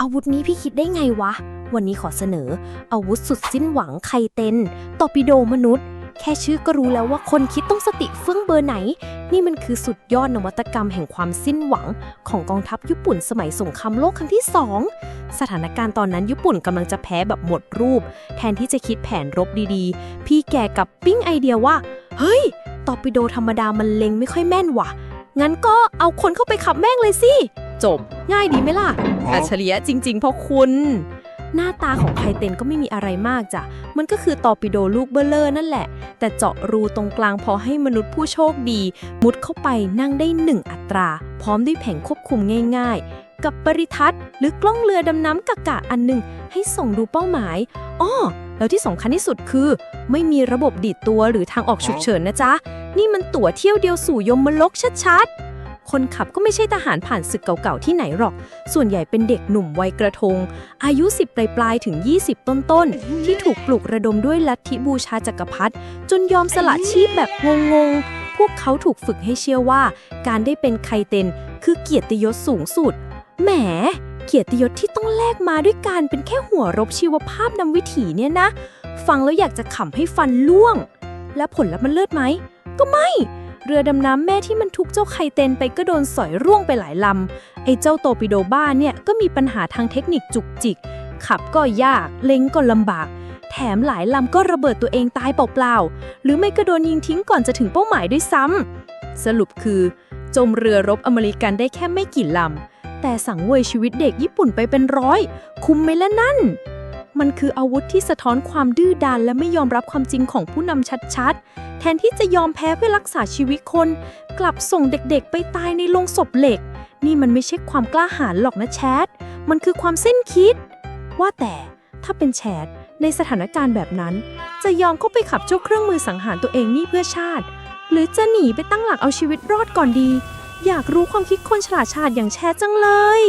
อาวุธนี้พี่คิดได้ไงวะ วันนี้ขอเสนอ อาวุธสุดสิ้นหวังไคเตนตอปิโดมนุษย์ แค่ชื่อก็รู้แล้วว่าคนคิดต้องสติเฟื่องเบอร์ไหน นี่มันคือสุดยอดนวัตกรรมแห่งความสิ้นหวัง ของกองทัพญี่ปุ่นสมัยสงครามโลกครั้งที่สองสถานการณ์ตอนนั้นญี่ปุ่นกำลังจะแพ้แบบหมดรูป แทนที่จะคิดแผนรบดีๆ พี่แกกับปิ้งไอเดียว่า เฮ้ยตอปิโดธรรมดามันเล็งไม่ค่อยแม่นว่ะงั้นก็เอาคนเข้าไปขับแม่งเลยสิ จบ ง่ายดีไหมล่ะ อัจฉริยะจริงๆเพราะคุณ หน้าตาของไคเตนก็ไม่มีอะไรมากจ้ะ มันก็คือตอร์ปิโดลูกเบลเลอร์นั่นแหละ แต่เจาะรูตรงกลางพอให้มนุษย์ผู้โชคดี มุดเข้าไปนั่งได้หนึ่งอัตรา พร้อมด้วยแผงควบคุมง่าย ๆกับปริทัศน์หรือกล้องเรือดำน้ำกะกะอันหนึ่งให้ส่งดูเป้าหมายอ้อแล้วที่สำคัญที่สุดคือ ไม่มีระบบดีดตัวหรือทางออกฉุกเฉินนะจ๊ะ นี่มันตั๋วเที่ยวเดียวสู่ยมลกชัดๆ คนขับก็ไม่ใช่ทหารผ่านศึกเก่าๆที่ไหนหรอก ส่วนใหญ่เป็นเด็กหนุ่มวัยกระทง อายุ 10 ปลายๆถึง 20 ต้นๆ ที่ถูกปลุกระดมด้วยลัทธิบูชาจักรพรรดิจนยอมสละชีพแบบงงๆ พวกเขาถูกฝึกให้เชื่อว่า การได้เป็นไคเตนคือเกียรติยศสูงสุด แหมเกียรติยศที่ต้องแลกมาด้วยการเป็นแค่หัวรบชีวภาพนำวิถีเนี่ยนะ ฟังแล้วอยากจะขำให้ฟันล่วง และผลลัพธ์มันเลิศไหม ก็ไม่ เรือดำน้ำแม่ที่มันทุกเจ้าไคเตนไปก็โดนสอยร่วงไปหลายลำ ไอ้เจ้าโตปิโดบ้าเนี่ยก็มีปัญหาทางเทคนิคจุกจิก ขับก็ยาก เล็งก็ลำบาก แถมหลายลำก็ระเบิดตัวเองตายเปล่าๆ หรือไม่ก็โดนยิงทิ้งก่อนจะถึงเป้าหมายด้วยซ้ำ สรุปคือ จมเรือรบอเมริกันได้แค่ไม่กี่ลำ แต่สังเวยชีวิตเด็กญี่ปุ่นไปเป็นร้อย คุ้มไหมละนั่น มันคืออาวุธที่สะท้อนความดื้อด้านและไม่ยอมรับความจริงของผู้นำชัดๆ แทนที่จะยอมแพ้เพื่อรักษาชีวิตคน กลับส่งเด็กๆ ไปตายในโรงศพเหล็ก นี่มันไม่ใช่ความกล้าหาญหรอกนะแชท มันคือความเส้นคิด ว่าแต่ถ้าเป็นแชทในสถานการณ์แบบนั้น จะยอมเข้าไปขับเจ้าเครื่องมือสังหารตัวเองนี่เพื่อชาติ หรือจะหนีไปตั้งหลักเอาชีวิตรอดก่อนดี อยากรู้ความคิดคนฉลาดฉลาดอย่างแชทจังเลย